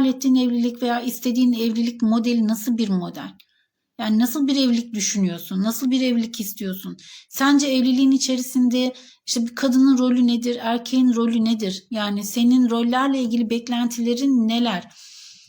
hayal ettiğin evlilik veya istediğin evlilik modeli nasıl bir model? Yani nasıl bir evlilik düşünüyorsun? Nasıl bir evlilik istiyorsun? Sence evliliğin içerisinde işte bir kadının rolü nedir? Erkeğin rolü nedir? Yani senin rollerle ilgili beklentilerin neler?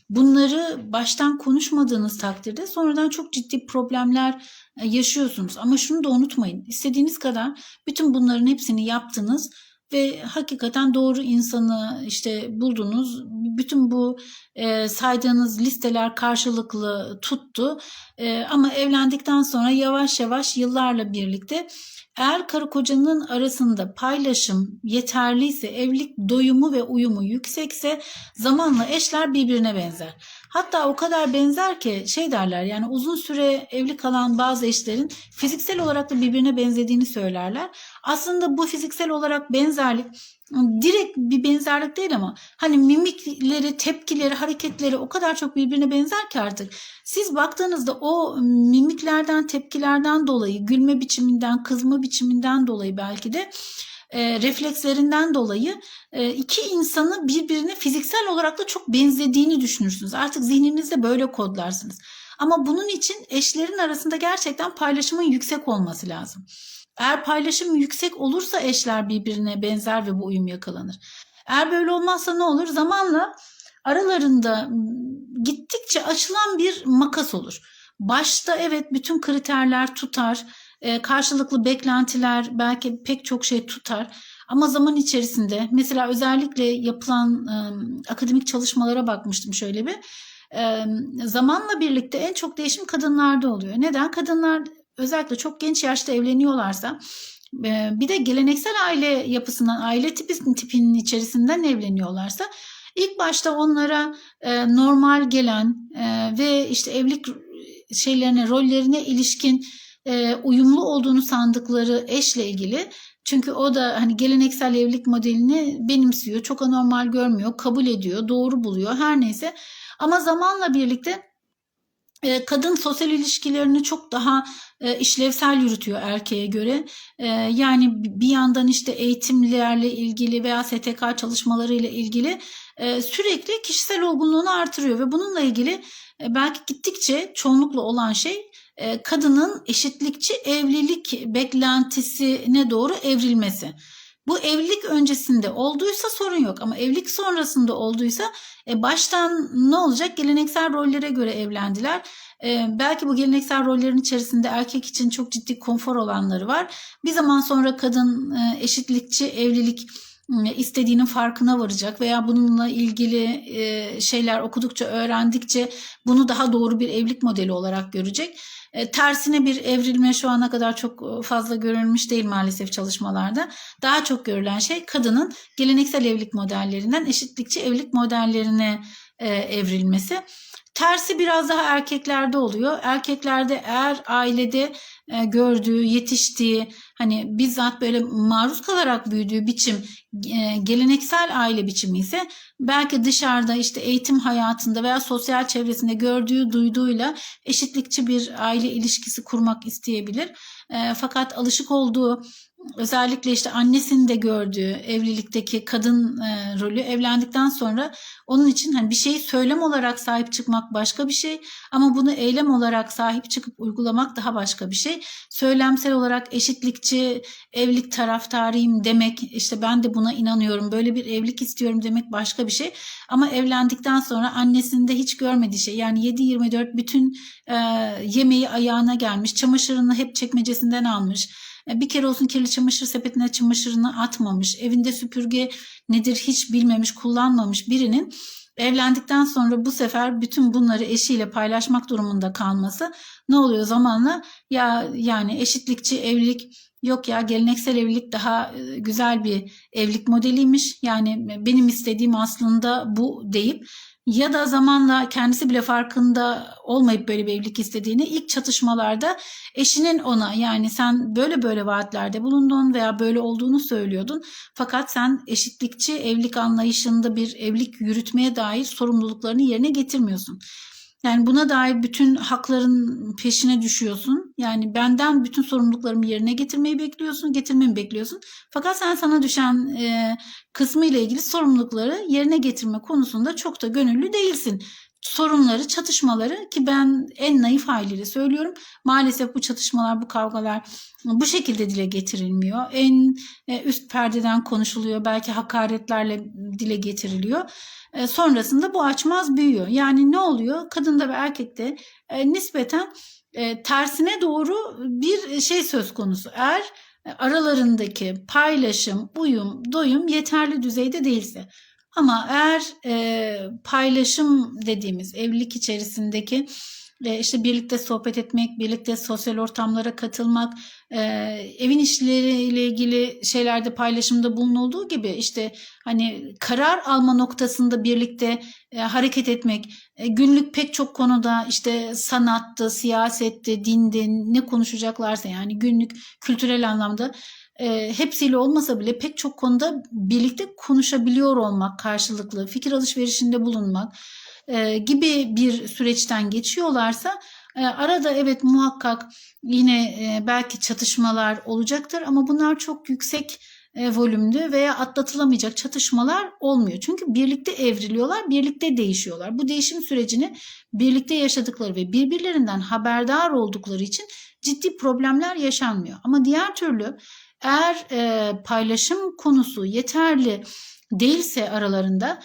Bunları baştan konuşmadığınız takdirde sonradan çok ciddi problemler e, yaşıyorsunuz. Ama şunu da unutmayın. İstediğiniz kadar bütün bunların hepsini yaptınız ve hakikaten doğru insanı işte buldunuz. Bütün bu e, saydığınız listeler karşılıklı tuttu. E, ama evlendikten sonra yavaş yavaş yıllarla birlikte eğer karı kocanın arasında paylaşım yeterliyse, evlilik doyumu ve uyumu yüksekse zamanla eşler birbirine benzer. Hatta o kadar benzer ki şey derler yani uzun süre evli kalan bazı eşlerin fiziksel olarak da birbirine benzediğini söylerler. Aslında bu fiziksel olarak benzerlik direkt bir benzerlik değil ama hani mimikleri, tepkileri, hareketleri o kadar çok birbirine benzer ki artık. Siz baktığınızda o mimiklerden, tepkilerden dolayı, gülme biçiminden, kızma biçiminden dolayı belki de e, reflekslerinden dolayı e, iki insanı birbirine fiziksel olarak da çok benzediğini düşünürsünüz. Artık zihninizde böyle kodlarsınız. Ama bunun için eşlerin arasında gerçekten paylaşımın yüksek olması lazım. Eğer paylaşım yüksek olursa eşler birbirine benzer ve bu uyum yakalanır. Eğer böyle olmazsa ne olur? Zamanla aralarında gittikçe açılan bir makas olur. Başta evet bütün kriterler tutar, e, karşılıklı beklentiler belki pek çok şey tutar. Ama zaman içerisinde mesela özellikle yapılan e, akademik çalışmalara bakmıştım şöyle bir. E, zamanla birlikte en çok değişim kadınlarda oluyor. Neden? Kadınlar özellikle çok genç yaşta evleniyorlarsa e, bir de geleneksel aile yapısından, aile tipi, tipinin içerisinden evleniyorlarsa ilk başta onlara e, normal gelen e, ve işte evlilik şeylerine, rollerine ilişkin e, uyumlu olduğunu sandıkları eşle ilgili çünkü o da hani geleneksel evlilik modelini benimsiyor, çok anormal görmüyor, kabul ediyor, doğru buluyor her neyse. Ama zamanla birlikte kadın sosyal ilişkilerini çok daha e, işlevsel yürütüyor erkeğe göre. E, yani bir yandan işte eğitimlerle ilgili veya STK çalışmalarıyla ilgili sürekli kişisel olgunluğunu artırıyor ve bununla ilgili belki gittikçe çoğunlukla olan şey kadının eşitlikçi evlilik beklentisine doğru evrilmesi. Bu evlilik öncesinde olduysa sorun yok ama evlilik sonrasında olduysa e, baştan ne olacak? Geleneksel rollere göre evlendiler. E, belki bu geleneksel rollerin içerisinde erkek için çok ciddi konfor olanları var. Bir zaman sonra kadın e, eşitlikçi evlilik istediğinin farkına varacak veya bununla ilgili e, şeyler okudukça, öğrendikçe bunu daha doğru bir evlilik modeli olarak görecek. E, tersine bir evrilme şu ana kadar çok e, fazla görülmüş değil maalesef çalışmalarda. Daha çok görülen şey kadının geleneksel evlilik modellerinden eşitlikçi evlilik modellerine evrilmesi. Tersi biraz daha erkeklerde oluyor. Erkeklerde eğer ailede e, gördüğü, yetiştiği, hani bizzat böyle maruz kalarak büyüdüğü biçim e, geleneksel aile biçimi ise belki dışarıda işte eğitim hayatında veya sosyal çevresinde gördüğü duyduğuyla eşitlikçi bir aile ilişkisi kurmak isteyebilir. E, fakat alışık olduğu özellikle işte annesinin de gördüğü evlilikteki kadın e, rolü evlendikten sonra onun için hani bir şeyi söylem olarak sahip çıkmak başka bir şey ama bunu eylem olarak sahip çıkıp uygulamak daha başka bir şey. Söylemsel olarak eşitlikçi evlilik taraftarıyım demek işte ben de buna inanıyorum böyle bir evlilik istiyorum demek başka bir şey. Ama evlendikten sonra annesinde hiç görmediği şey yani 7-24 bütün e, yemeği ayağına gelmiş çamaşırını hep çekmecesinden almış bir kere olsun kirli çamaşır sepetine çamaşırını atmamış, evinde süpürge nedir hiç bilmemiş, kullanmamış birinin evlendikten sonra bu sefer bütün bunları eşiyle paylaşmak durumunda kalması ne oluyor zamanla? Ya yani eşitlikçi evlilik yok ya geleneksel evlilik daha e, güzel bir evlilik modeliymiş. Yani benim istediğim aslında bu deyip ya da zamanla kendisi bile farkında olmayıp böyle bir evlilik istediğini ilk çatışmalarda eşinin ona yani sen böyle böyle vaatlerde bulundun veya böyle olduğunu söylüyordun fakat sen eşitlikçi evlilik anlayışında bir evlilik yürütmeye dair sorumluluklarını yerine getirmiyorsun. Yani buna dair bütün hakların peşine düşüyorsun. Yani benden bütün sorumluluklarımı yerine getirmeyi bekliyorsun, getirmemi bekliyorsun. Fakat sen sana düşen e, kısmı ile ilgili sorumlulukları yerine getirme konusunda çok da gönüllü değilsin. Sorunları, çatışmaları ki ben en naif haliyle söylüyorum. Maalesef bu çatışmalar, bu kavgalar bu şekilde dile getirilmiyor. En e, üst perdeden konuşuluyor. Belki hakaretlerle dile getiriliyor. E, sonrasında bu açmaz büyüyor. Yani ne oluyor? Kadında ve erkekte e, nispeten tersine doğru bir şey söz konusu. Eğer aralarındaki paylaşım, uyum, doyum yeterli düzeyde değilse. Ama eğer e, paylaşım dediğimiz evlilik içerisindeki e, işte birlikte sohbet etmek, birlikte sosyal ortamlara katılmak, e, evin işleriyle ilgili şeylerde paylaşımda bulunulduğu gibi işte hani karar alma noktasında birlikte e, hareket etmek, e, günlük pek çok konuda işte sanattı, siyasetti, dindi, ne konuşacaklarsa yani günlük kültürel anlamda e, hepsiyle olmasa bile pek çok konuda birlikte konuşabiliyor olmak, karşılıklı fikir alışverişinde bulunmak e, gibi bir süreçten geçiyorlarsa e, arada evet muhakkak yine e, belki çatışmalar olacaktır ama bunlar çok yüksek e, volümlü veya atlatılamayacak çatışmalar olmuyor. Çünkü birlikte evriliyorlar, birlikte değişiyorlar. Bu değişim sürecini birlikte yaşadıkları ve birbirlerinden haberdar oldukları için ciddi problemler yaşanmıyor. Ama diğer türlü eğer e, paylaşım konusu yeterli değilse aralarında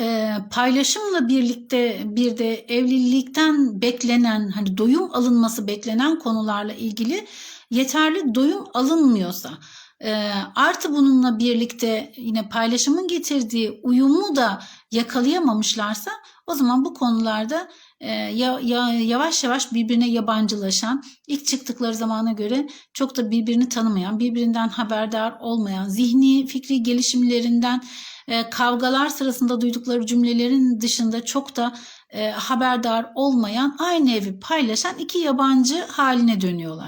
e, paylaşımla birlikte bir de evlilikten beklenen hani doyum alınması beklenen konularla ilgili yeterli doyum alınmıyorsa e, artı bununla birlikte yine paylaşımın getirdiği uyumu da yakalayamamışlarsa o zaman bu konularda e, ya, ya, yavaş yavaş birbirine yabancılaşan, ilk çıktıkları zamana göre çok da birbirini tanımayan, birbirinden haberdar olmayan, zihni, fikri gelişimlerinden e, kavgalar sırasında duydukları cümlelerin dışında çok da e, haberdar olmayan, aynı evi paylaşan iki yabancı haline dönüyorlar.